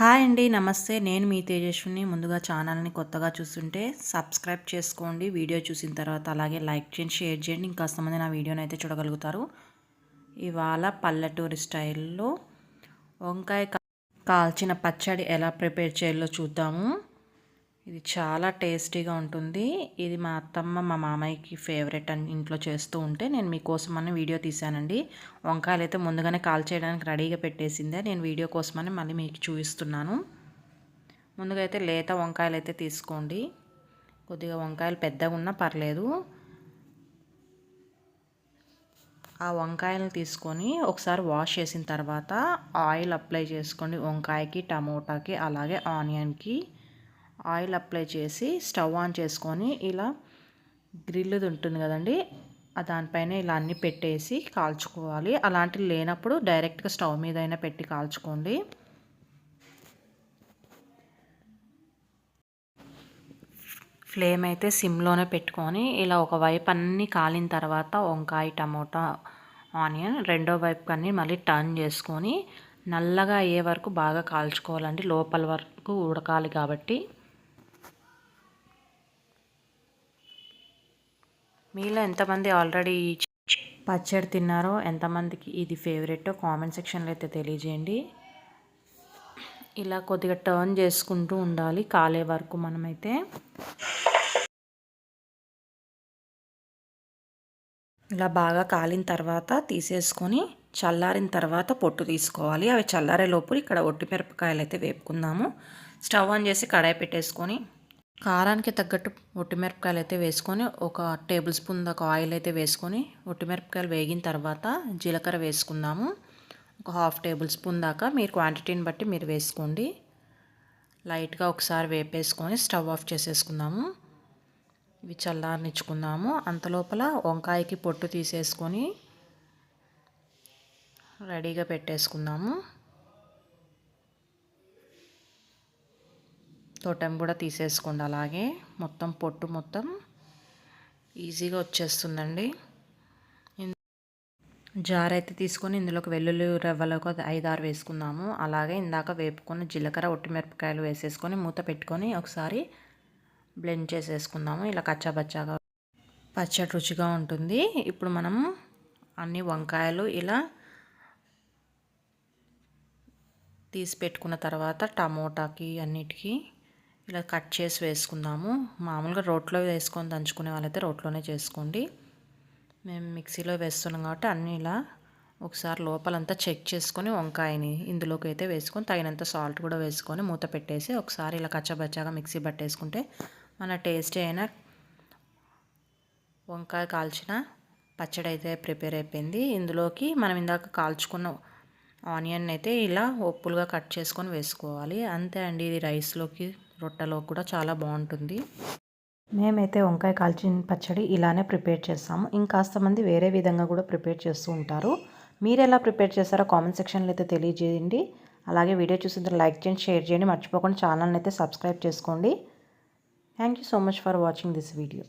Hi అండి నమస్తే. నేను మీ తేజస్విని. ముందుగా ఛానల్ని కొత్తగా చూస్తుంటే సబ్స్క్రైబ్ చేసుకోండి. వీడియో చూసిన తర్వాత అలాగే లైక్ చేయండి షేర్ చేయండి. ఇంకాస్తమంది నా వీడియోని అయితే చూడగలుగుతారు. ఇవాళ పల్లెటూరి స్టైల్లో వంకాయ కాల్చిన పచ్చడి ఎలా ప్రిపేర్ చేయాలో చూద్దాము. ఇది చాలా టేస్టీగా ఉంటుంది. ఇది మా అత్తమ్మ మా మామయ్యకి ఫేవరెట్ అని ఇంట్లో చేస్తూ ఉంటే నేను మీకోసమని వీడియో తీశానండి. వంకాయలు అయితే ముందుగానే కాల్ చేయడానికి రెడీగా పెట్టేసిందే. నేను వీడియో కోసమని మళ్ళీ మీకు చూపిస్తున్నాను. ముందుగా అయితే లేత వంకాయలు అయితే తీసుకోండి. కొద్దిగా వంకాయలు పెద్దగా ఉన్నా పర్లేదు. ఆ వంకాయలను తీసుకొని ఒకసారి వాష్ చేసిన తర్వాత ఆయిల్ అప్లై చేసుకోండి. వంకాయకి టమోటాకి అలాగే ఆనియన్కి. ఆయిల్ అప్లై చేసి స్టవ్ ఆన్ చేసుకొని ఇలా గ్రిల్ది ఉంటుంది కదండి దానిపైన ఇలా అన్నీ పెట్టేసి కాల్చుకోవాలి. అలాంటివి లేనప్పుడు డైరెక్ట్గా స్టవ్ మీద అయినా పెట్టి కాల్చుకోండి. ఫ్లేమ్ అయితే సిమ్లోనే పెట్టుకొని ఇలా ఒక వైపు అన్నీ కాలిన తర్వాత వంకాయ టమోటా ఆనియన్ రెండో వైపు అన్నీ మళ్ళీ టర్న్ చేసుకొని నల్లగా అయ్యే వరకు బాగా కాల్చుకోవాలండి. లోపల వరకు ఉడకాలి కాబట్టి మీలో ఎంతమంది ఆల్రెడీ పచ్చడి తిన్నారో ఎంతమందికి ఇది ఫేవరెట్ కామెంట్ సెక్షన్లో అయితే తెలియజేయండి. ఇలా కొద్దిగా టర్న్ చేసుకుంటూ ఉండాలి కాలే వరకు మనమైతే. ఇలా బాగా కాలిన తర్వాత తీసేసుకొని చల్లారిన తర్వాత పొట్టు తీసుకోవాలి. అవి చల్లారే లోపు ఇక్కడ ఒట్టి మిరపకాయలు అయితే వేపుకుందాము. స్టవ్ ఆన్ చేసి కడాయి పెట్టేసుకొని కారానికి తగ్గట్టు ఒట్టిమిరపకాయలు అయితే వేసుకొని ఒక టేబుల్ స్పూన్ దాకా ఆయిల్ అయితే వేసుకొని ఒట్టిమిరపకాయలు వేగిన తర్వాత జీలకర్ర వేసుకుందాము. ఒక హాఫ్ టేబుల్ స్పూన్ దాకా మీరు క్వాంటిటీని బట్టి మీరు వేసుకోండి. లైట్గా ఒకసారి వేపేసుకొని స్టవ్ ఆఫ్ చేసేసుకుందాము. ఇవి చల్లారనిచ్చుకుందాము. అంతలోపల వంకాయకి పొట్టు తీసేసుకొని రెడీగా పెట్టేసుకుందాము. తోటం కూడా తీసేసుకోండి. అలాగే మొత్తం పొట్టు మొత్తం ఈజీగా వచ్చేస్తుందండి. జార్ అయితే తీసుకొని ఇందులోకి వెల్లుల్లి రవ్వలకు ఐదారు వేసుకుందాము. అలాగే ఇందాక వేపుకొని జీలకర్ర ఒట్టిమిరపకాయలు వేసేసుకొని మూత పెట్టుకొని ఒకసారి బ్లెండ్ చేసేసుకుందాము. ఇలా కచ్చాబచ్చాగా పచ్చడి రుచిగా ఉంటుంది. ఇప్పుడు మనం అన్ని వంకాయలు ఇలా తీసి పెట్టుకున్న తర్వాత టమోటాకి అన్నిటికీ ఇలా కట్ చేసి వేసుకుందాము. మామూలుగా రోట్లో వేసుకొని దంచుకునే వాళ్ళైతే రోట్లోనే చేసుకోండి. మేము మిక్సీలో వేస్తున్నాం కాబట్టి అన్నీ ఇలా ఒకసారి లోపలంతా చెక్ చేసుకొని వంకాయని ఇందులోకి అయితే వేసుకొని తగినంత సాల్ట్ కూడా వేసుకొని మూత పెట్టేసి ఒకసారి ఇలా కచ్చబచ్చాగా మిక్సీ పట్టేసుకుంటే మన టేస్ట్ అయినా వంకాయ కాల్చిన పచ్చడి అయితే ప్రిపేర్ అయిపోయింది. ఇందులోకి మనం ఇందాక కాల్చుకున్న ఆనియన్ అయితే ఇలా ఒప్పులుగా కట్ చేసుకొని వేసుకోవాలి. అంతే అండి ఇది రైస్లోకి రొట్టెలో కూడా చాలా బాగుంటుంది. మేమైతే వంకాయ కాల్చిన పచ్చడి ఇలానే ప్రిపేర్ చేస్తాము. ఇంకాస్త మంది వేరే విధంగా కూడా ప్రిపేర్ చేస్తూ ఉంటారు. మీరు ఎలా ప్రిపేర్ చేస్తారో కామెంట్ సెక్షన్లో అయితే తెలియజేయండి. అలాగే వీడియో చూసిన లైక్ చేయండి షేర్ చేయండి. మర్చిపోకుండా ఛానల్ని అయితే సబ్స్క్రైబ్ చేసుకోండి. Thank you so much for watching this video.